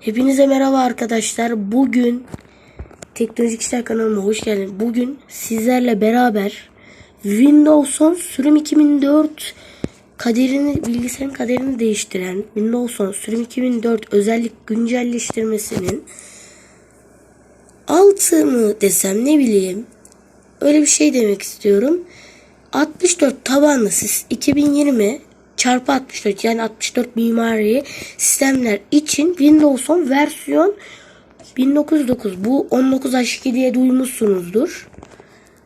Hepinize merhaba arkadaşlar. Bugün Teknolojik İşler kanalıma hoş geldiniz. Bugün sizlerle beraber Windows'un sürüm 2004 kaderini bilgisayarın kaderini değiştiren Windows'un sürüm 2004 özellik güncelleştirmesinin altı mı desem ne bileyim öyle bir şey demek istiyorum. 64 tabanlı sis 2020 çarpı 64 yani 64 mimari sistemler için Windows 10 versiyon 1909 bu 19 H2 diye duymuşsunuzdur.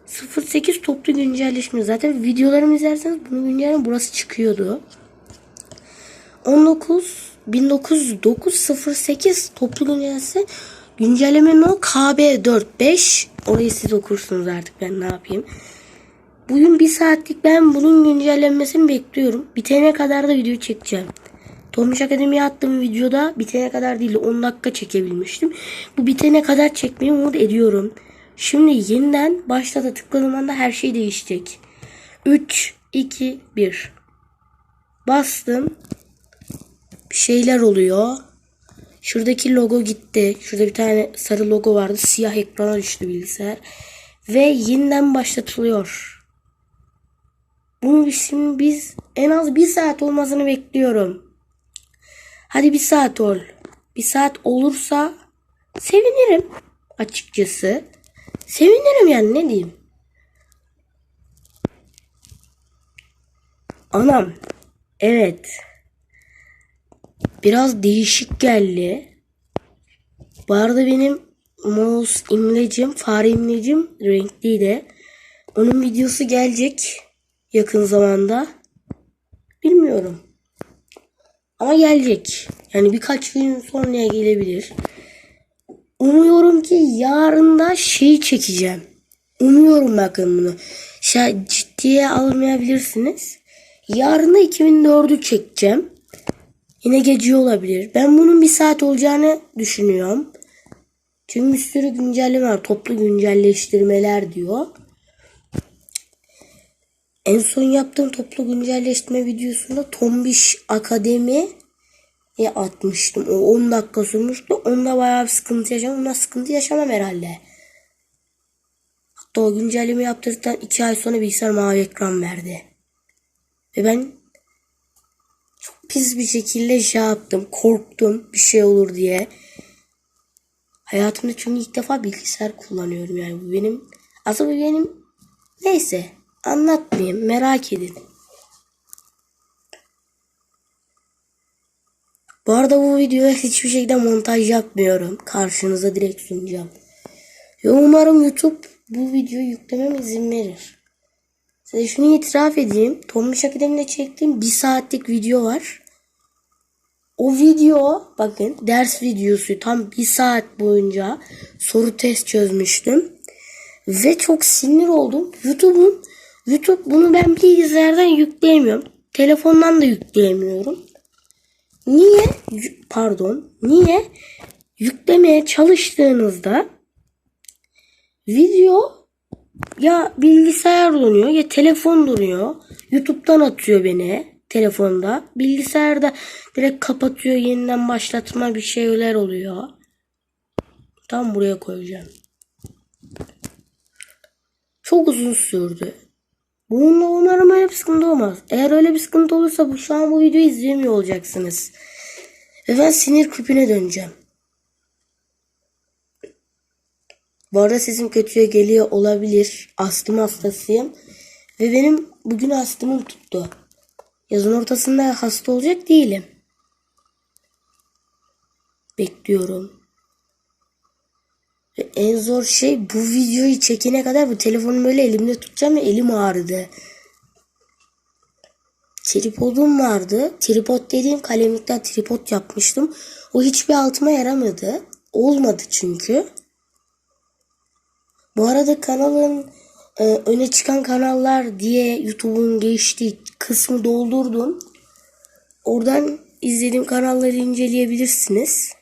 08 toplu güncelleşme zaten videolarımı izlerseniz bunu güncelleme burası çıkıyordu. 19 1909 08 toplu güncelleme güncellemenin o KB45 orayı siz okursunuz artık ben ne yapayım. Bugün bir saatlik ben bunun güncellenmesini bekliyorum. Bitene kadar da video çekeceğim. Tomuş Akademi'ye attığım videoda bitene kadar değil 10 dakika çekebilmiştim. Bu bitene kadar çekmeyi umut ediyorum. Şimdi yeniden başlata tıkladığım anda her şey değişecek. 3, 2, 1. Bastım. Bir şeyler oluyor. Şuradaki logo gitti. Şurada bir tane sarı logo vardı. Siyah ekrana düştü bilgisayar. Ve yeniden başlatılıyor. Bunu şimdi biz en az bir saat olmasını bekliyorum. Hadi bir saat ol. Bir saat olursa sevinirim açıkçası. Sevinirim yani ne diyeyim. Anam. Evet. Biraz değişik geldi. Bu arada benim mouse imlecim, fare imlecim renkliydi. Onun videosu gelecek yakın zamanda. Bilmiyorum. Ama gelecek. Yani birkaç gün sonraya gelebilir. Umuyorum ki yarın da şey çekeceğim. Umuyorum bakın bunu. Şey, ciddiye almayabilirsiniz. Yarın da 2004'ü çekeceğim. Yine gece olabilir. Ben bunun bir saat olacağını düşünüyorum. Çünkü bir sürü güncelleme var. Toplu güncelleştirmeler diyor. En son yaptığım toplu güncelleştirme videosunda Tombiş Akademi'ye atmıştım. O 10 dakika sürmüştü. Onda bayağı bir sıkıntı yaşadım. Onda sıkıntı yaşamam herhalde. Hatta o güncelleme yaptırdıktan 2 ay sonra bilgisayar mavi ekran verdi. Ve ben çok pis bir şekilde şey yaptım. Korktum bir şey olur diye. Hayatımda çünkü ilk defa bilgisayar kullanıyorum yani bu benim aslında bu benim neyse anlatmayayım merak edin. Bu arada bu videoya hiçbir şekilde montaj yapmıyorum. Karşınıza direkt sunacağım. Ve umarım YouTube bu videoyu yüklememe izin verir. Size şunu itiraf edeyim. Tombiş Akademi'de çektiğim bir saatlik video var. O video bakın ders videosu tam bir saat boyunca soru test çözmüştüm. Ve çok sinir oldum. YouTube'un YouTube bunu ben bilgisayardan yükleyemiyorum. Telefondan da yükleyemiyorum. Niye? Pardon. Niye? Yüklemeye çalıştığınızda video ya bilgisayar donuyor ya telefon donuyor. YouTube'dan atıyor beni telefonda. Bilgisayarda direkt kapatıyor yeniden başlatma bir şeyler oluyor. Tam buraya koyacağım. Çok uzun sürdü. Bununla umarım öyle bir sıkıntı olmaz. Eğer öyle bir sıkıntı olursa bu şu an bu videoyu izleyemiyor olacaksınız. Ve ben sinir küpüne döneceğim. Bu arada sesim kötüye geliyor olabilir. Astım hastasıyım. Ve benim bugün astımım tuttu. Yazın ortasında hasta olacak değilim. Bekliyorum. Ve en zor şey bu videoyu çekene kadar bu telefonu böyle elimde tutacağım ve elim ağrıdı. Tripodum vardı. Tripod dediğim kalemlikten tripod yapmıştım. O hiçbir altıma yaramadı. Olmadı çünkü. Bu arada kanalın e, öne çıkan kanallar diye YouTube'un geçtiği kısmı doldurdum. Oradan izlediğim kanalları inceleyebilirsiniz.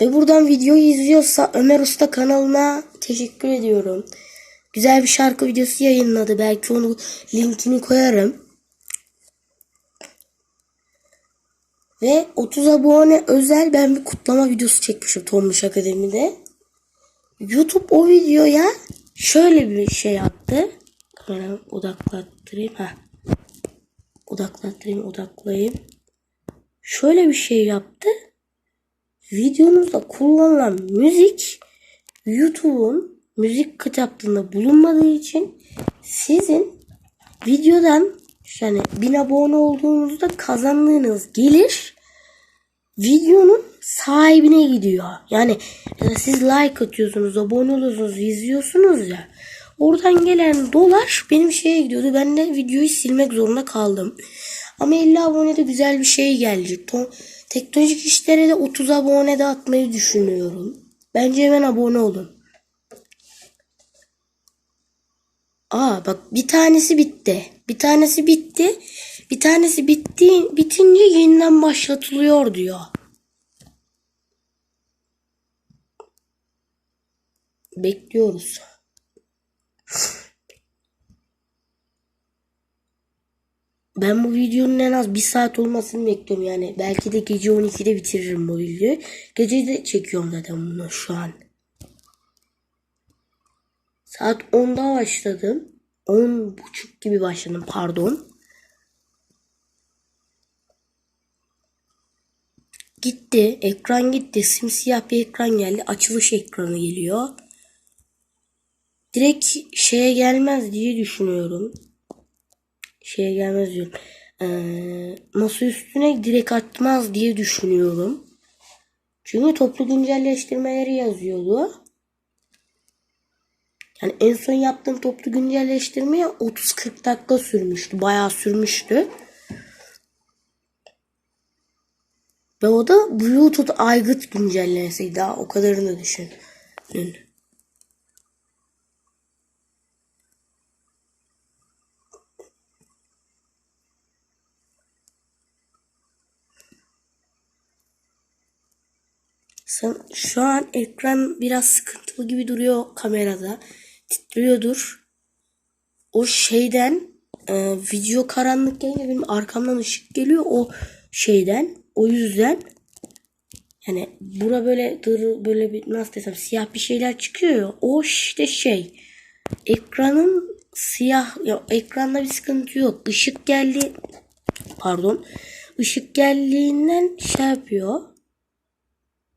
Ve buradan videoyu izliyorsa Ömer Usta kanalına teşekkür ediyorum. Güzel bir şarkı videosu yayınladı. Belki onu linkini koyarım. Ve 30 abone özel ben bir kutlama videosu çekmişim Tommuş Akademi'de. YouTube o videoya şöyle bir şey yaptı. Kameramı odaklattırayım. ha. Odaklattırayım, odaklayayım. Şöyle bir şey yaptı. Videonuzda kullanılan müzik YouTube'un müzik kitaplarında bulunmadığı için sizin videodan yani 1000 abone olduğunuzda kazandığınız gelir videonun sahibine gidiyor. Yani mesela siz like atıyorsunuz, abone oluyorsunuz, izliyorsunuz ya. Oradan gelen dolar benim şeye gidiyordu. Ben de videoyu silmek zorunda kaldım. Ama 50 abonede güzel bir şey gelecek. To- teknolojik işlere de 30 abone de atmayı düşünüyorum. Bence hemen abone olun. Aa bak bir tanesi bitti. Bir tanesi bitti. Bir tanesi bitti bitince yeniden başlatılıyor diyor. Bekliyoruz. Ben bu videonun en az bir saat olmasını bekliyorum yani. Belki de gece 12'de bitiririm bu videoyu. Gece de çekiyorum zaten bunu şu an. Saat 10'da başladım. 10 buçuk gibi başladım pardon. Gitti. Ekran gitti. Simsiyah bir ekran geldi. Açılış ekranı geliyor. Direkt şeye gelmez diye düşünüyorum. Şeye gelmez diyorum. Ee, masa üstüne direkt atmaz diye düşünüyorum. Çünkü toplu güncelleştirmeleri yazıyordu. Yani en son yaptığım toplu güncelleştirmeye 30-40 dakika sürmüştü. Bayağı sürmüştü. Ve o da Bluetooth aygıt güncellemesiydi. Daha o kadarını düşünün. Şu an ekran biraz sıkıntılı gibi duruyor kamerada. Titriyordur. O şeyden e, video karanlık gelince benim arkamdan ışık geliyor o şeyden. O yüzden yani bura böyle böyle bir nasıl desem siyah bir şeyler çıkıyor ya. O işte şey ekranın siyah ya ekranda bir sıkıntı yok. Işık geldi pardon. Işık geldiğinden şey yapıyor.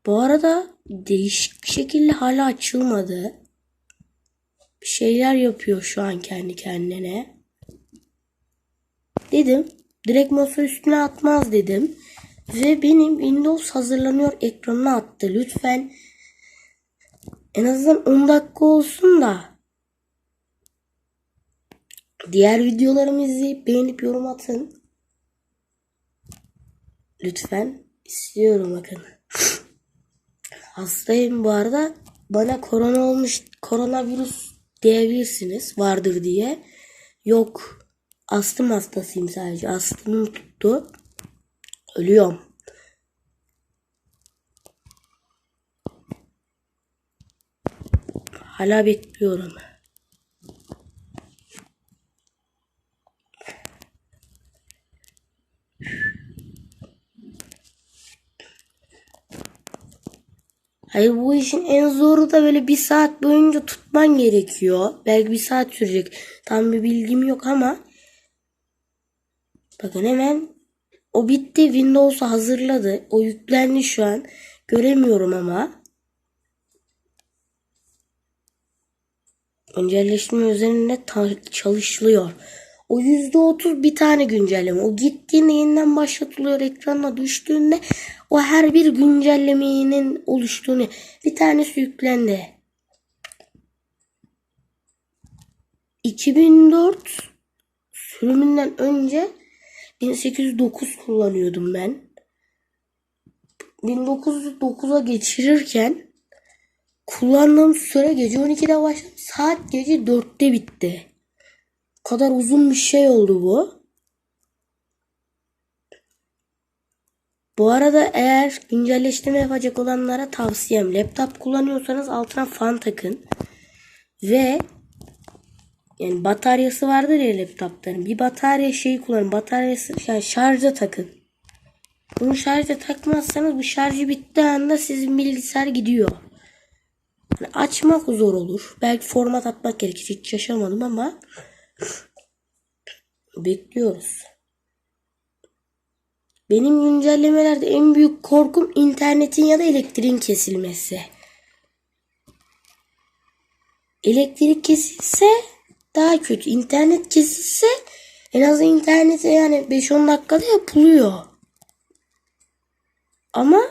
Bu arada değişik bir şekilde hala açılmadı. Bir şeyler yapıyor şu an kendi kendine. Dedim. Direkt masa üstüne atmaz dedim. Ve benim Windows hazırlanıyor ekranına attı. Lütfen en azından 10 dakika olsun da diğer videolarımı izleyip beğenip yorum atın. Lütfen istiyorum bakın. Hastayım bu arada. Bana korona olmuş, koronavirüs diyebilirsiniz vardır diye. Yok. Astım hastasıyım sadece. Astımım tuttu. Ölüyorum. Hala bekliyorum. Hayır bu işin en zoru da böyle bir saat boyunca tutman gerekiyor. Belki bir saat sürecek. Tam bir bilgim yok ama. Bakın hemen o bitti. Windows'u hazırladı. O yüklendi şu an. Göremiyorum ama. Güncelleştirme üzerinde çalışılıyor. O %30 bir tane güncelleme. O gittiğinde yeniden başlatılıyor ekranına düştüğünde o her bir güncellemenin oluştuğunu bir tanesi yüklendi. 2004 sürümünden önce 1809 kullanıyordum ben. 1909'a geçirirken kullandığım süre gece 12'de başladı. Saat gece 4'te bitti. O kadar uzun bir şey oldu bu. Bu arada eğer güncelleştirme yapacak olanlara tavsiyem laptop kullanıyorsanız altına fan takın. Ve yani bataryası vardır ya laptopların. Bir batarya şeyi kullanın. Bataryası yani şarja takın. Bunu şarja takmazsanız bu şarjı bittiği anda sizin bilgisayar gidiyor. Hani açmak zor olur. Belki format atmak gerekir. Hiç yaşamadım ama bekliyoruz. Benim güncellemelerde en büyük korkum internetin ya da elektriğin kesilmesi. Elektrik kesilse daha kötü. İnternet kesilse en az internete yani 5-10 dakikada yapılıyor. Ama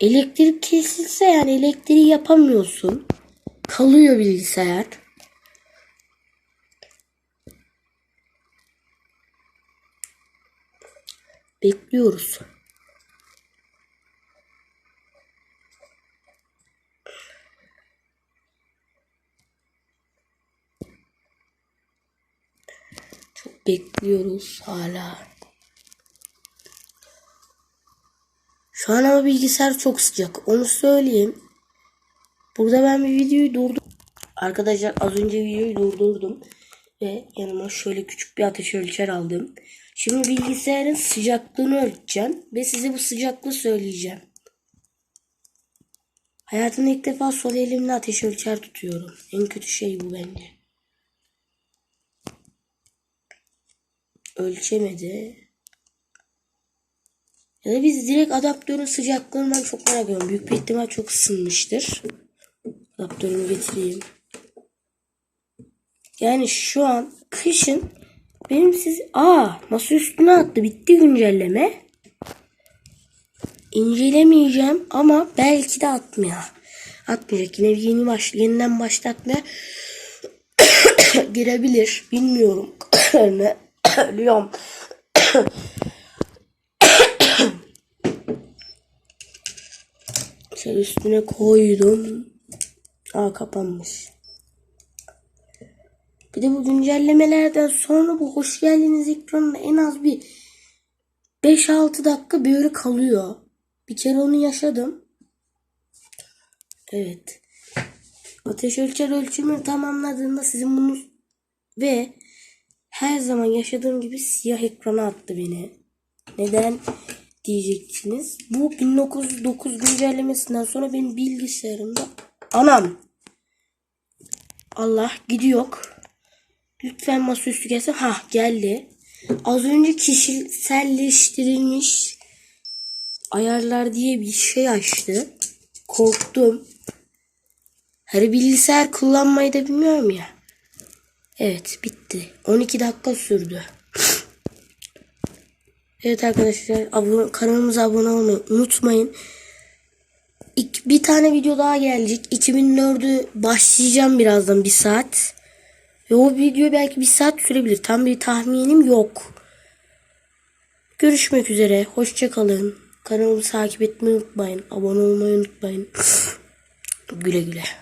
elektrik kesilse yani elektriği yapamıyorsun. Kalıyor bilgisayar. Bekliyoruz. Çok bekliyoruz hala. Şu an ama bilgisayar çok sıcak. Onu söyleyeyim. Burada ben bir videoyu durdum. Arkadaşlar az önce videoyu durdurdum. Ve yanıma şöyle küçük bir ateş ölçer aldım. Şimdi bilgisayarın sıcaklığını ölçeceğim. Ve size bu sıcaklığı söyleyeceğim. Hayatımda ilk defa sol elimle ateş ölçer tutuyorum. En kötü şey bu bence. Ölçemedi. Ya da biz direkt adaptörün sıcaklığından çok merak ediyorum. Büyük bir ihtimal çok ısınmıştır. Adaptörümü getireyim. Yani şu an kışın benim siz... Aa masa üstüne attı. Bitti güncelleme. İncelemeyeceğim ama belki de atmıyor. Atmayacak. Yine yeni baş, yeniden başlatmaya girebilir. Bilmiyorum. ne? Ölüyorum. Üstüne koydum. Aa kapanmış. Bir de bu güncellemelerden sonra bu hoş geldiniz ekranında en az bir 5-6 dakika böyle kalıyor. Bir kere onu yaşadım. Evet. Ateş ölçer ölçümü tamamladığında sizin bunu ve her zaman yaşadığım gibi siyah ekrana attı beni. Neden diyeceksiniz. Bu 1909 güncellemesinden sonra benim bilgisayarımda anam Allah gidiyor. Lütfen masaüstü gelsin. Ha geldi. Az önce kişiselleştirilmiş ayarlar diye bir şey açtı. Korktum. Her bilgisayar kullanmayı da bilmiyorum ya. Evet bitti. 12 dakika sürdü. Evet arkadaşlar abone, kanalımıza abone olmayı unutmayın. İk, bir tane video daha gelecek. 2004'ü başlayacağım birazdan bir saat. Ve o video belki bir saat sürebilir. Tam bir tahminim yok. Görüşmek üzere. Hoşçakalın. Kanalımı takip etmeyi unutmayın. Abone olmayı unutmayın. güle güle.